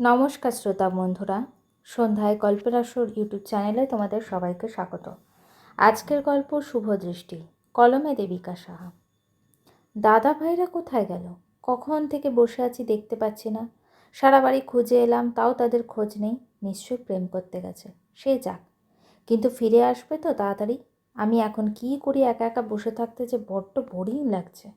নমস্কার শ্রোতা বন্ধুরা। সন্ধ্যায় গল্পের আসর ইউটিউব চ্যানেলে তোমাদের সবাইকে স্বাগত। আজকের গল্প শুভ দৃষ্টি, কলমে দেবিকা সাহা। দাদা ভাইরা কোথায় গেল? কখন থেকে বসে আছি দেখতে পাচ্ছি না। সারা বাড়ি খুঁজে এলাম, তাও তাদের খোঁজ নেই। নিশ্চয়ই প্রেম করতে গেছে। সে যাক। কিন্তু ফিরে আসবে তো তাড়াতাড়ি। আমি এখন কী করি, একা একা বসে থাকতে যে বড্ড বোরিং লাগছে।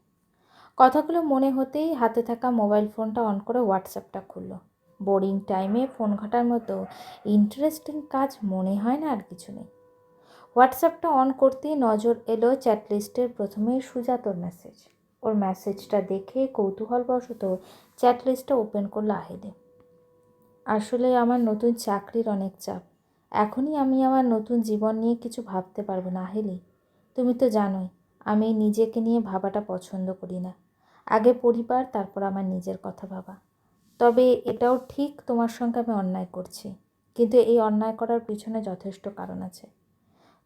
কথাগুলো মনে হতেই হাতে থাকা মোবাইল ফোনটা অন করে হোয়াটসঅ্যাপটা খুললো। বোরিং টাইমে ফোন ঘাটার মতো ইন্টারেস্টিং কাজ মনে হয় না আর কিছু নেই। হোয়াটসঅ্যাপটা অন করতেই নজর এলো চ্যাট লিস্টের প্রথমেই সুজাতর মেসেজ। ওর মেসেজটা দেখে কৌতূহলবশত চ্যাট লিস্টটা ওপেন করল আহিলে আসলে আমার নতুন চাকরির অনেক চাপ। এখনই আমি আমার নতুন জীবন নিয়ে কিছু ভাবতে পারব না, আহিলি। তুমি তো জানোই, আমি নিজেকে নিয়ে ভাবাটা পছন্দ করি না। আগে পরিবার, তারপর আমার নিজের কথা ভাবা। তবে এটাও ঠিক তোমার সঙ্গে আমি অন্যায় করছি। কিন্তু এই অন্যায় করার পিছনে যথেষ্ট কারণ আছে।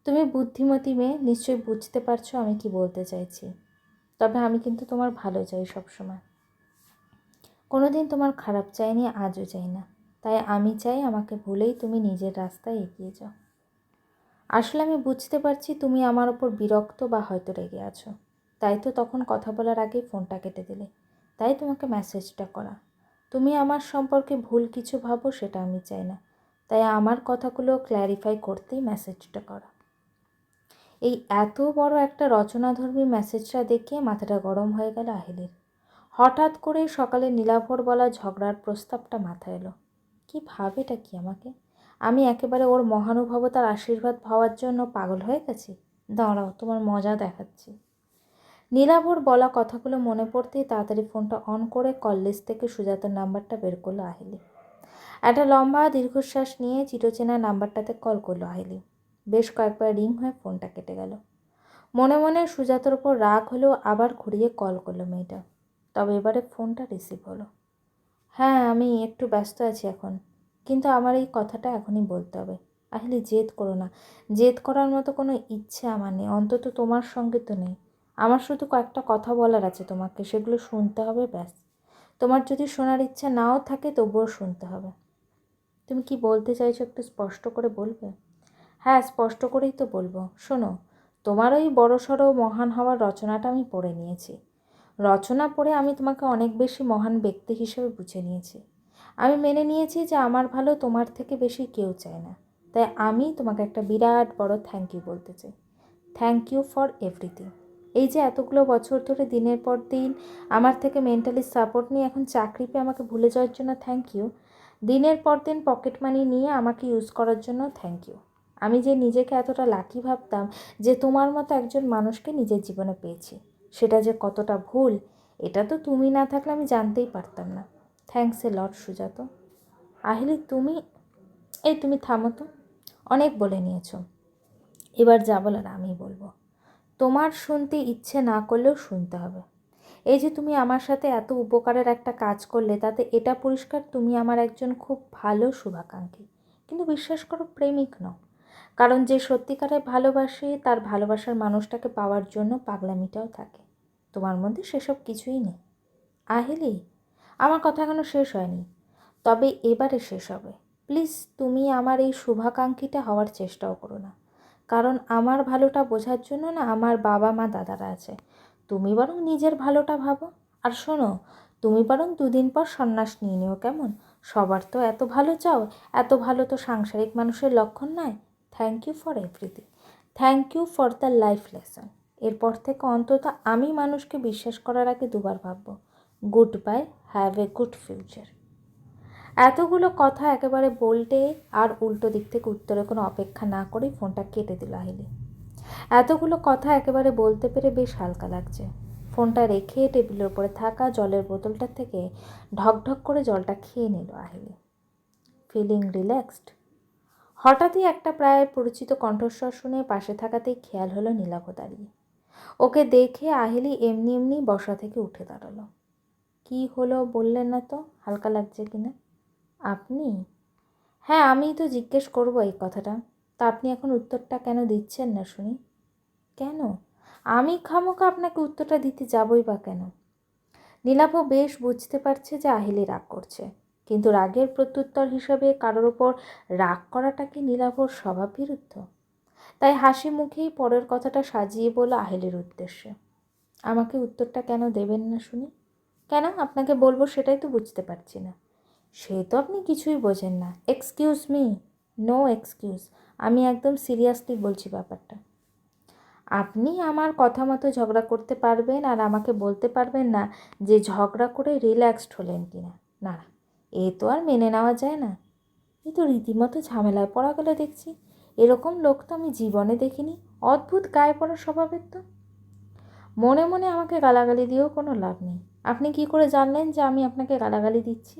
তুমি বুদ্ধিমতী মেয়ে, নিশ্চয়ই বুঝতে পারছ আমি কি বলতে চাইছি। তবে আমি কিন্তু তোমার ভালো চাই সবসময়। কোনো দিন তোমার খারাপ চাইনি, আজও চাই না। তাই আমি চাই আমাকে ভুলেই তুমি নিজের রাস্তায় এগিয়ে যাও। আসলে আমি বুঝতে পারছি তুমি আমার ওপর বিরক্ত বা হয়তো রেগে আছো। তাই তো তখন কথা বলার আগেই ফোনটা কেটে দিলে। তাই তোমাকে মেসেজটা করা। তুমি আমার সম্পর্কে ভুল কিছু ভাবো সেটা আমি চাই না। তাই আমার কথাগুলো ক্ল্যারিফাই করতেই মেসেজটা করা। এই এত বড় একটা রচনাধর্মী মেসেজটা দেখে মাথাটা গরম হয়ে গেল আহিলের। হঠাৎ করে সকালে নীলাভর বলা ঝগড়ার প্রস্তাবটা মাথায় এলো। কি ভাবেটা কি আমাকে? আমি একেবারে ওর মহানুভবতার আশীর্বাদ পাওয়ার জন্য পাগল হয়ে গেছি? দাঁড়াও, তোমার মজা দেখাচ্ছি। নীলাভর বলা কথাগুলো মনে পড়তেই তাড়াতাড়ি ফোনটা অন করে কল লিস্ট থেকে সুজাতার নাম্বারটা বের করল আহিলি। একটা লম্বা দীর্ঘশ্বাস নিয়ে চিরচেনা নাম্বারটাতে কল করল আহিলি। বেশ কয়েকবার রিং হয়ে ফোনটা কেটে গেল। মনে মনে সুজাতার ওপর রাগ হলেও আবার ঘুরিয়ে কল করল মেয়েটা। তবে এবারে ফোনটা রিসিভ হলো। হ্যাঁ আমি একটু ব্যস্ত আছি এখন। কিন্তু আমার এই কথাটা এখনই বলতে হবে। আহিলি, জেদ করো না। জেদ করার মতো কোনো ইচ্ছে আমার নেই। অন্তত তোমার সঙ্গে তো নেই। আমার শুধু কয়েকটা কথা বলার আছে তোমাকে, সেগুলো শুনতে হবে ব্যাস। তোমার যদি শোনার ইচ্ছা নাও থাকে তবুও শুনতে হবে। তুমি কি বলতে চাইছো একটু স্পষ্ট করে বলবে? হ্যাঁ স্পষ্ট করেই তো বলব। শোনো, তোমার ওই বড়সড় মহান হওয়ার রচনাটা আমি পড়ে নিয়েছি। রচনা পড়ে আমি তোমাকে অনেক বেশি মহান ব্যক্তি হিসেবে বুঝে নিয়েছি। আমি মেনে নিয়েছি যে আমার ভালো তোমার থেকে বেশি কেউ চায় না। তাই আমি তোমাকে একটা বিরাট বড় থ্যাংক ইউ বলতে চাই। থ্যাংক ইউ ফর এভরিথিং এই যে এতগুলো বছর ধরে দিনের পর দিন আমার থেকে মেন্টালি সাপোর্ট নিয়ে এখন চাকরি পেয়ে আমাকে ভুলে যাওয়ার জন্য থ্যাংক ইউ দিনের পর দিন পকেট মানি নিয়ে আমাকে ইউজ করার জন্য থ্যাংক ইউ আমি যে নিজেকে এতটা লাকি ভাবতাম যে তোমার মতো একজন মানুষকে নিজের জীবনে পেয়েছি, সেটা যে কতটা ভুল, এটা তো তুমি না থাকলে আমি জানতেই পারতাম না। Thanks a lot Sujata. Ahili, তুমি? এই তুমি থামো তো। অনেক বলে নিয়েছো। এবার যা বলার আমি বলব। তোমার শুনতে ইচ্ছে না করলেও শুনতে হবে। এই যে তুমি আমার সাথে এত উপকারের একটা কাজ করলে, তাতে এটা পরিষ্কার তুমি আমার একজন খুব ভালো শুভাকাঙ্ক্ষী। কিন্তু বিশ্বাস করো, প্রেমিক নও। কারণ যে সত্যিকারে ভালোবাসে, তার ভালোবাসার মানুষটাকে পাওয়ার জন্য পাগলামিটাও থাকে। তোমার মধ্যে সেসব কিছুই নেই। আহিলি, আমার কথা এখনও শেষ হয়নি। তবে এবারে শেষ হবে। প্লিজ, তুমি আমার এই শুভাকাঙ্ক্ষীটা হওয়ার চেষ্টাও করো না। কারণ আমার ভালোটা বোঝার জন্য না আমার বাবা মা দাদারা আছে। তুমি বরং নিজের ভালোটা ভাবো। আর শোনো, তুমি বরং দুদিন পর সন্ন্যাস নিয়ে নিও কেমন? সবার তো এত ভালো চাও, এত ভালো তো সাংসারিক মানুষের লক্ষণ নয়। Thank you for everything thank you for the life lesson এরপর থেকে অন্তত আমি মানুষকে বিশ্বাস করার আগে দুবার ভাববো। Goodbye have a good future এতগুলো কথা একেবারে বলতে আর উল্টো দিক থেকে উত্তরে কোনো অপেক্ষা না করেই ফোনটা কেটে দিল আহিলি। এতগুলো কথা একেবারে বলতে পেরে বেশ হালকা লাগছে। ফোনটা রেখে টেবিলের উপরে থাকা জলের বোতলটার থেকে ঢকঢক করে জলটা খেয়ে নিল আহিলি। Feeling relaxed. হঠাৎই একটা প্রায় পরিচিত কণ্ঠস্বর শুনে পাশে থাকাতেই খেয়াল হলো নীলাভ দাঁড়িয়ে। ওকে দেখে আহিলি এমনি এমনি বসা থেকে উঠে দাঁড়াল। কি হলো বললেন না তো? হালকা লাগছে কিনা? আপনি? হ্যাঁ আমিই তো জিজ্ঞেস করব এই কথাটা। তা আপনি এখন উত্তরটা কেন দিচ্ছেন না শুনি? কেন? আমি খামোকা আপনাকে উত্তরটা দিতে যাবই বা কেন? নীলাভ বেশ বুঝতে পারছে যে আহিলি রাগ করছে। কিন্তু রাগের প্রত্যুত্তর হিসাবে কারোর ওপর রাগ করাটা কি নীলাভর স্বভাব বিরুদ্ধ? তাই হাসি মুখেই পরের কথাটা সাজিয়ে বলল আহিলের উদ্দেশ্যে। আমাকে উত্তরটা কেন দেবেন না শুনি? কেন? আপনাকে বলব সেটাই তো বুঝতে পারছি না। সে তো আপনি কিছুই বোঝেন না। এক্সকিউজ মি নো এক্সকিউজ আমি একদম সিরিয়াসলি বলছি ব্যাপারটা। আপনি আমার কথা মতো ঝগড়া করতে পারবেন আর আমাকে বলতে পারবেন না যে ঝগড়া করে রিল্যাক্সড হলেন কি না না এ তো আর মেনে নেওয়া যায় না। এ তো রীতিমতো ঝামেলায় পড়া গেলে দেখছি। এরকম লোক তো আমি জীবনে দেখিনি। অদ্ভুত গায়ে পড়া স্বভাবের তো। মনে মনে আমাকে গালাগালি দিয়েও কোনো লাভ নেই। আপনি কি করে জানলেন যে আমি আপনাকে গালাগালি দিচ্ছি?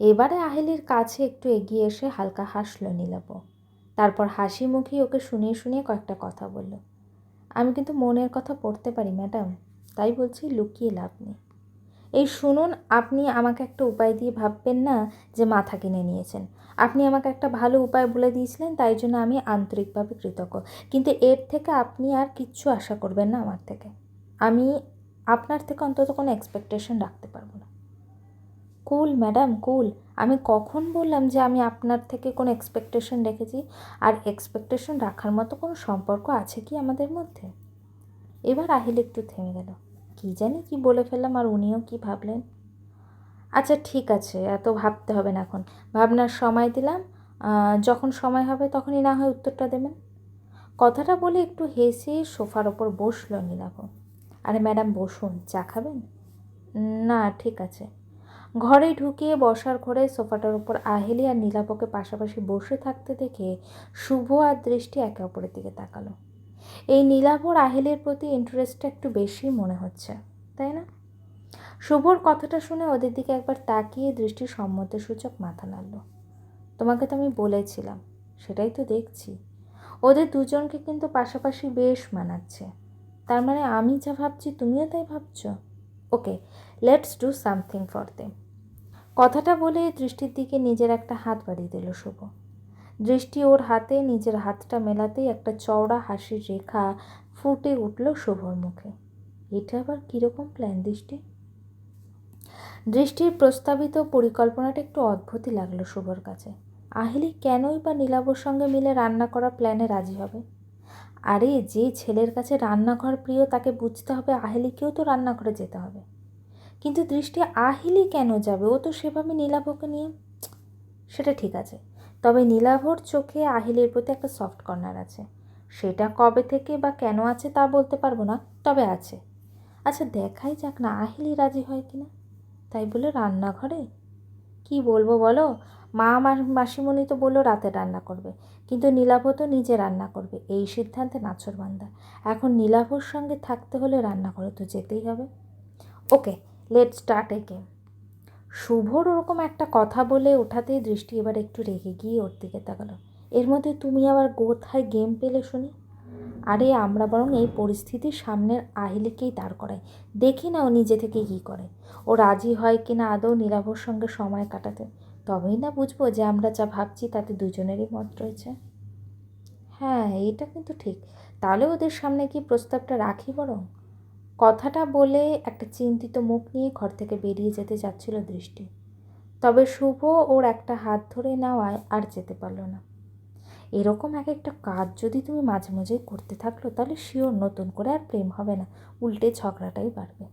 এবারে আহেলির কাছে একটু এগিয়ে এসে হালকা হাসলো নীলাপ। তারপর হাসি মুখেই ওকে শুনিয়ে শুনিয়ে কয়েকটা কথা বলল। আমি কিন্তু মনের কথা পড়তে পারি, ম্যাডাম। তাই বলছি, লুকিয়ে লাভ নেই। এই শুনুন, আপনি আমাকে একটা উপায় দিয়ে ভাববেন না যে মাথা কিনে নিয়েছেন। আপনি আমাকে একটা ভালো উপায় বলে দিয়েছিলেন, তাই জন্য আমি আন্তরিকভাবে কৃতজ্ঞ। কিন্তু এর থেকে আপনি আর কিচ্ছু আশা করবেন না আমার থেকে। আমি আপনার থেকে অন্তত কোনো এক্সপেকটেশন রাখতে পারব না। Cool, madam, cool. আমি কখন বললাম যে আমি আপনার থেকে কোনো এক্সপেকটেশন রেখেছি? আর এক্সপেকটেশন রাখার মতো কোনো সম্পর্ক আছে কি আমাদের মধ্যে? এবার আহিল একটু থেমে গেল। কী জানি কি বলে ফেললাম আর উনিও কি ভাবলেন? আচ্ছা ঠিক আছে, এত ভাবতে হবে না এখন। ভাবনার সময় দিলাম। যখন সময় হবে তখনই না হয় উত্তরটা দেবেন। কথাটা বলে একটু হেসে সোফার ওপর বসল নীলাভ। আরে ম্যাডাম, বসুন, চা খাবেন? না, ঠিক আছে। ঘরে ঢুকিয়ে বসার ঘরে সোফাটার উপর আহেলি আর নীলাপকে পাশাপাশি বসে থাকতে দেখে শুভ আর দৃষ্টি একে অপরের দিকে তাকালো। এই নীলাভর আহেলের প্রতি ইন্টারেস্টটা একটু বেশি মনে হচ্ছে, তাই না? শুভর কথাটা শুনে ওদের দিকে একবার তাকিয়ে দৃষ্টি সূচক মাথা নাড়ল। তোমাকে তো আমি বলেছিলাম, সেটাই তো দেখছি। ওদের দুজনকে কিন্তু পাশাপাশি বেশ মানাচ্ছে। তার মানে আমি যা ভাবছি তুমিও তাই ভাবছ? Okay let's do something for them কথাটা বলে দৃষ্টির দিকে নিজের একটা হাত বাড়িয়ে দিল শুভ। দৃষ্টি ওর হাতে, নিজের হাতটা মেলাতেই একটা চওড়া হাসির রেখা ফুটে উঠল শুভর মুখে। এটা আবার কীরকম প্ল্যান দৃষ্টি? দৃষ্টির প্রস্তাবিত পরিকল্পনাটা একটু অদ্ভুতই লাগল শুভর কাছে। আহিলি কেনই বা নীলাবর সঙ্গে মিলে রান্না করা প্ল্যানে রাজি হবে? আরে, যে ছেলের কাছে রান্নাঘর প্রিয় তাকে বুঝতে হবে, আহেলিকেও তো রান্নাঘরে যেতে হবে। কিন্তু দৃষ্টি আহিলি কেন যাবে? ও তো সেভাবে নীলাভকে নিয়ে সেটা ঠিক আছে। তবে নীলাভর চোখে আহিলের প্রতি একটা সফট কর্নার আছে। সেটা কবে থেকে বা কেন আছে তা বলতে পারব না, তবে আছে। আচ্ছা দেখাই যাক না আহিলি রাজি হয় কি না তাই বলে রান্নাঘরে? কি বলব বলো? মা মাসিমণি তো বলল রাতে রান্না করবে, কিন্তু নীলাভ তো নিজে রান্না করবে। এই সিদ্ধান্তে নাচর বান্দা। এখন নীলাভর সঙ্গে থাকতে হলে রান্নাঘরে তো যেতেই হবে। Okay let start a game শুভর ওরকম একটা কথা বলে ওঠাতেই দৃষ্টি এবার একটু রেগে গিয়ে ওর দিকে তাকালো। এর মধ্যে তুমি আবার কোথায় গেম পেলে শুনি? আরে আমরা বরং এই পরিস্থিতির সামনের আহিলিকেই দাঁড় করাই। দেখি না ও নিজে থেকে কী করে। ও রাজি হয় কি না আদৌ নীলাভর সঙ্গে সময় কাটাতে। তবেই না বুঝব যে আমরা যা ভাবছি তাতে দুজনেরই মত রয়েছে। হ্যাঁ এটা কিন্তু ঠিক। তাহলে ওদের সামনে কি প্রস্তাবটা রাখি বরং? কথাটা বলে একটা চিন্তিত মুখ নিয়ে ঘর থেকে বেরিয়ে যেতে যাচ্ছিল দৃষ্টি। তবে শুভ ওর একটা হাত ধরে নেওয়ায় আর যেতে পারল না। এরকম এক একটা কাজ যদি তুমি মাঝে মাঝেই করতে থাকল, তাহলে শিওর নতুন করে আর প্রেম হবে না, উল্টে ঝগড়াটাই বাড়বে।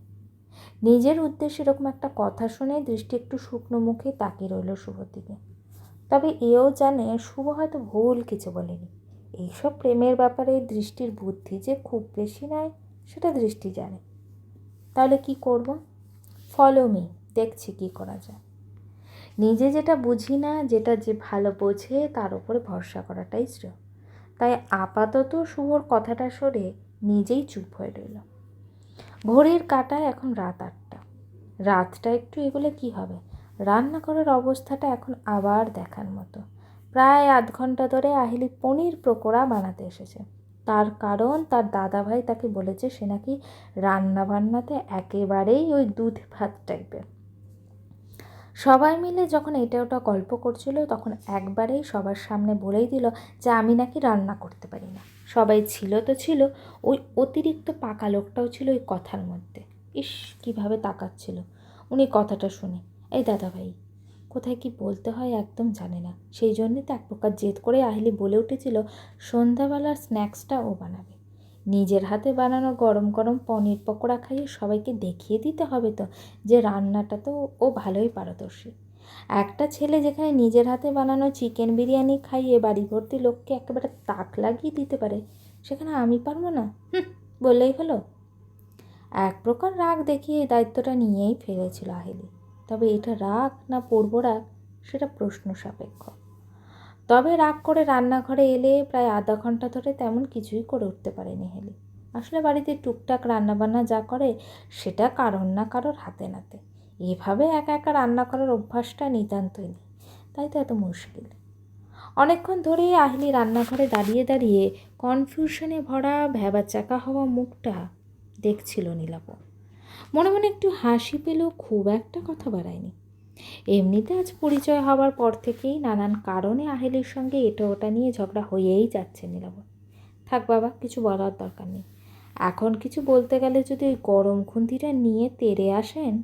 নিজের উদ্দেশ্যে এরকম একটা কথা শুনে দৃষ্টি একটু শুকনো মুখে তাকিয়ে রইল শুভর দিকে। তবে এও জানে শুভ হয়তো ভুল কিছু বলেনি। এইসব প্রেমের ব্যাপারে দৃষ্টির বুদ্ধি যে খুব বেশি নয় সেটা দৃষ্টি জানে। তাহলে কি করব? ফলো মি দেখছি কি করা যায়। নিজে যেটা বুঝি না, যেটা যে ভালো বোঝে, তার উপরে ভরসা করাটাই শ্রেয়। তাই আপাতত শুভর কথাটা সরে নিজেই চুপ হয়ে রইল। ঘড়ির কাটায় এখন রাত আটটা। রাতটা একটু এগুলো কি হবে? রান্না করার অবস্থাটা এখন আবার দেখার মতো। প্রায় আধ ঘণ্টা ধরে আহিলি পনির পকোড়া বানাতে এসেছে। তার কারণ তার দাদাভাই তাকে বলেছে সে নাকি রান্না বান্নাতে একেবারেই ওই দুধ ভাত টাইপের সবাই মিলে যখন এটা ওটা গল্প করছিল তখন একবারেই সবার সামনে বলেই দিল যে আমি নাকি রান্না করতে পারি না। সবাই ছিল তো ছিল, ওই অতিরিক্ত পাকা লোকটাও ছিল ওই কথার মধ্যে। ইস, কীভাবে তাকাচ্ছিল। উনি কথাটা শুনে, এই দাদা ভাই কোথায় কি বলতে হয় একদম জানে না। সেই জন্যে তো এক প্রকার জেদ করে আহিলি বলে উঠেছিল, সন্ধ্যাবেলার স্ন্যাক্সটা ও বানাবে। নিজের হাতে বানানো গরম গরম পনির পকোড়া খাইয়ে সবাইকে দেখিয়ে দিতে হবে তো, যে রান্নাটা তো ও ভালোই পারদর্শী। একটা ছেলে যেখানে নিজের হাতে বানানো চিকেন বিরিয়ানি খাইয়ে বাড়ি ভর্তি লোককে একেবারে তাক লাগিয়ে দিতে পারে, সেখানে আমি পারব না? বললেই হলো। এক প্রকার রাগ দেখিয়ে এই দায়িত্বটা নিয়েই ফেলেছিল আহিলি। তবে এটা রাগ না পড়ব রাগ, সেটা প্রশ্ন সাপেক্ষ। তবে রাগ করে রান্নাঘরে এলে প্রায় আধা ঘণ্টা ধরে তেমন কিছুই করে উঠতে পারেনি হেলি। আসলে বাড়িতে টুকটাক রান্নাবান্না যা করে, সেটা কারোর না কারোর হাতে নাতে। এভাবে একা একা রান্না করার অভ্যাসটা নিতান্তই নেই, তাই তো এত মুশকিল। অনেকক্ষণ ধরেই আহিলি রান্নাঘরে দাঁড়িয়ে দাঁড়িয়ে কনফিউশনে ভরা ভ্যাবাচাকা হওয়া মুখটা দেখছিল নীলাপ। মনে মনে একটু হাসি পেলেও খুব একটা কথা বাড়ায়নি। এমনিতে আজ পরিচয় হওয়ার পর থেকেই নানান কারণে আহেলির সঙ্গে এটা ওটা নিয়ে ঝগড়া হয়েই যাচ্ছে নীলাব থাক বাবা, কিছু বলার দরকার নেই। এখন কিছু বলতে গেলে যদি ওই গরম খুন্তিটা নিয়ে তেরে আসেন,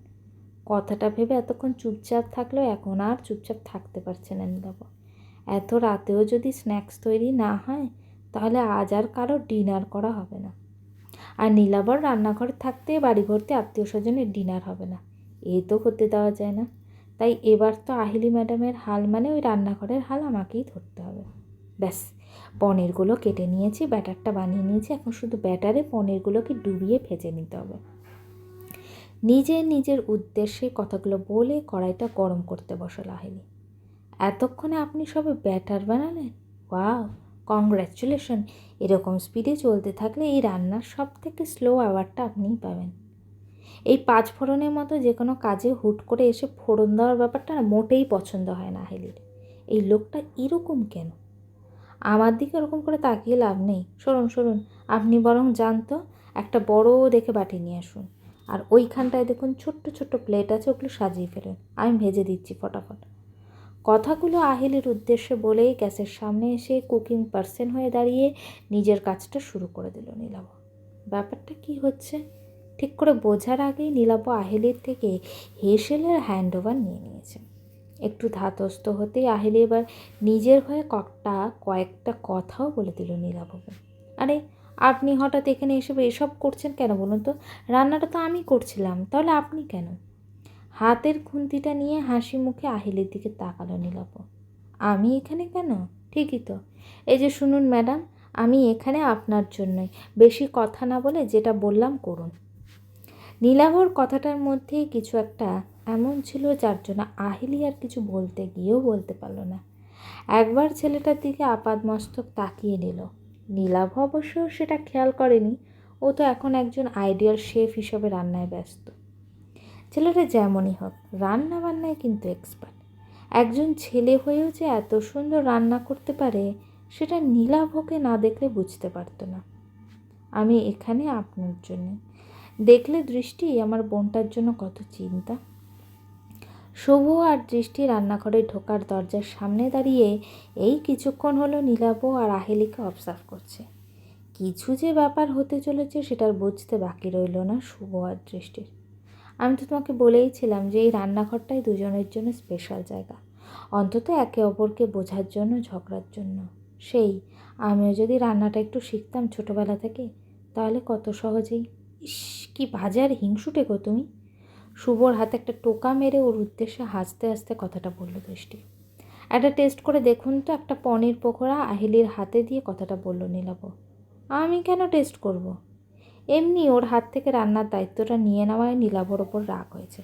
কথাটা ভেবে এতক্ষণ চুপচাপ থাকলেও এখন আর চুপচাপ থাকতে পারছে না নীলাব এত রাতেও যদি স্ন্যাক্স তৈরি না হয়, তাহলে আজ আর কারও ডিনার করা হবে না। আর নীলাবর রান্নাঘরে থাকতে, বাড়ি ভর্তি আত্মীয় স্বজনের ডিনার হবে না। এ তো হতে দেওয়া যায় না। তাই এবার তো আহিলি ম্যাডামের হাল মানে ওই রান্নাঘরের হাল আমাকেই ধরতে হবে। ব্যাস, পনিরগুলো কেটে নিয়েছি, ব্যাটারটা বানিয়ে নিয়েছি। এখন শুধু ব্যাটারে পনিরগুলোকে ডুবিয়ে ভেজে নিতে হবে। নিজের নিজের উদ্দেশ্যে কথাগুলো বলে কড়াইটা গরম করতে বসল আহিলি। এতক্ষণে আপনি সবে ব্যাটার বানালেন? ওয়াও কংগ্র্যাচুলেশন এরকম স্পিডে চলতে থাকলে এই রান্নার সব থেকে স্লো আওয়ারটা আপনিই পাবেন। এই পাঁচ ফোড়নের মতো যে কোনো কাজে হুট করে এসে ফোড়ন দেওয়ার ব্যাপারটা মোটেই পছন্দ হয় না হেলির। এই লোকটা এরকম কেন? আমার দিকে ওরকম করে তাকিয়ে লাভ নেই। সরুন সরুন, আপনি বরং জানতো একটা বড় দেখে বাটি নিয়ে আসুন। আর ওইখানটায় দেখুন ছোট্ট ছোট্ট প্লেট আছে, ওগুলো সাজিয়ে ফেলুন। আমি ভেজে দিচ্ছি ফটাফট। কথাগুলো আহিলের উদ্দেশ্যে বলেই গ্যাসের সামনে এসে কুকিং পার্সন হয়ে দাঁড়িয়ে নিজের কাজটা শুরু করে দিল নীলাব ব্যাপারটা কি হচ্ছে? ঠিক করে বোঝার আগেই নীলাব আহিলের থেকে হেসেলের হ্যান্ড ওভার নিয়ে নিয়েছে। একটু ধাতস্থ হতেই আহিলে এবার নিজের হয়ে কটা কয়েকটা কথাও বলে দিল নীলাবকে আরে, আপনি হঠাৎ এখানে এসে এসব করছেন কেন বলুন তো? রান্নাটা তো আমি করছিলাম, তাহলে আপনি কেন? হাতের খুন্তিটা নিয়ে হাসি মুখে আহিলের দিকে তাকালো নীলাপ আমি এখানে কেন? ঠিকই তো। এই যে শুনুন ম্যাডাম, আমি এখানে আপনার জন্যই। বেশি কথা না বলে যেটা বললাম করুন। নীলাভর কথাটার মধ্যেই কিছু একটা এমন ছিল যার জন্য আহিলি আর কিছু বলতে গিয়েও বলতে পারল না। একবার ছেলেটার দিকে আপাদ মস্তক তাকিয়ে নিল। নীলাভ অবশ্য সেটা খেয়াল করেনি। ও তো এখন একজন আইডিয়াল শেফ হিসেবে রান্নায় ব্যস্ত। ছেলেটা যেমনই হোক রান্না বান্নায় কিন্তু এক্সপার্ট একজন ছেলে হয়েও যে এত সুন্দর রান্না করতে পারে, সেটা নীলাভকে না দেখলে বুঝতে পারতো না। আমি এখানে আপনার জন্য। দেখলে দৃষ্টি আমার বোনটার জন্য কত চিন্তা। শুভ আর দৃষ্টি রান্নাঘরে ঢোকার দরজার সামনে দাঁড়িয়ে এই কিছুক্ষণ হলো নীলাভ আর আহেলিকে অবজার্ভ করছে। কিছু যে ব্যাপার হতে চলেছে, সেটার বুঝতে বাকি রইল না শুভ আর দৃষ্টির। আমি তো তোমাকে বলেইছিলাম যে এই রান্নাঘরটাই দুজনের জন্য স্পেশাল জায়গা। অন্তত একে অপরকে বোঝার জন্য, ঝগড়ার জন্য। সেই, আমিও যদি রান্নাটা একটু শিখতাম ছোটোবেলা থেকে, তাহলে কত সহজেই। ইস, কি বাজার হিংসুটে গো তুমি। শুভর হাতে একটা টোকা মেরে ওর উদ্দেশ্যে হাসতে হাসতে কথাটা বলল দৃষ্টি। একটা টেস্ট করে দেখুন তো, একটা পনির পকোড়া আহিলির হাতে দিয়ে কথাটা বলল নীলাব আমি কেন টেস্ট করব। এমনি ওর হাত থেকে রান্নার দায়িত্বটা নিয়ে নেওয়ায় নীলাভর ওপর রাগ হয়েছে।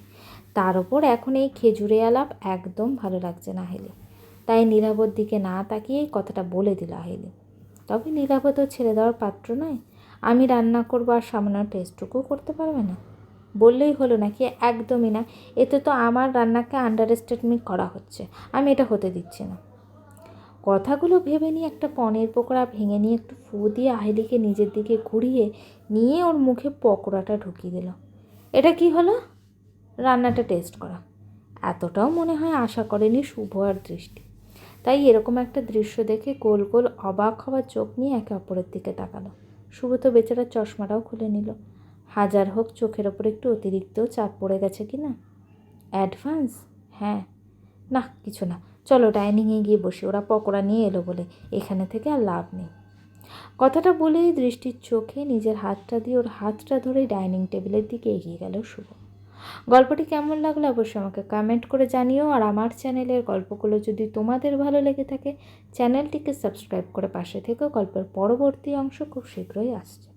তার ওপর এখন এই খেজুরে আলাপ একদম ভালো লাগছে না হেলে। তাই নীলাভর দিকে না তাকিয়েই কথাটা বলে দিল আহিলি তবে নীলাভ তো ছেড়ে দেওয়ার পাত্র নয়। আমি রান্না করব আর সামান্য টেস্টটুকুও করতে পারবে না। বললেই হলো নাকি, একদমই না। এতে তো আমার রান্নাকে আন্ডার করা হচ্ছে। আমি এটা হতে দিচ্ছি না। কথাগুলো ভেবে নিয়ে একটা পনেরো পকোড়া ভেঙে নিয়ে একটু ফু দিয়ে আহিলিকে নিজের দিকে ঘুরিয়ে নিয়ে ওর মুখে পকোড়াটা ঢুকিয়ে দিল। এটা কি হলো? রান্নাটা টেস্ট করা। এতটাও মনে হয় আশা করেনি শুভ আর দৃষ্টি। তাই এরকম একটা দৃশ্য দেখে গোল গোল অবাক হওয়ার চোখ নিয়ে একে অপরের দিকে তাকালো। শুভ তো বেচারা চশমাটাও খুলে নিল। হাজার হোক চোখের ওপর একটু অতিরিক্ত চাপ পড়ে গেছে কি না? অ্যাডভান্স হ্যাঁ। না কিছু না। চলো ডাইনিংয়ে গিয়ে বসি, ওরা পকোড়া নিয়ে এলো বলে, এখানে থেকে আর লাভ নেই। কথাটা বলেই দৃষ্টির চোখে নিজের হাতটা দিয়ে, ওর হাতটা ধরে ডাইনিং টেবিলের দিকে এগিয়ে গেল শুভ। গল্পটি কেমন লাগল অবশ্যই আমাকে কমেন্ট করে জানিও, আর আমার চ্যানেলের গল্পগুলো যদি তোমাদের ভালো লেগে থাকে, চ্যানেলটিকে সাবস্ক্রাইব করে পাশে থেকেও গল্পের পরবর্তী অংশ খুব শীঘ্রই আসছে।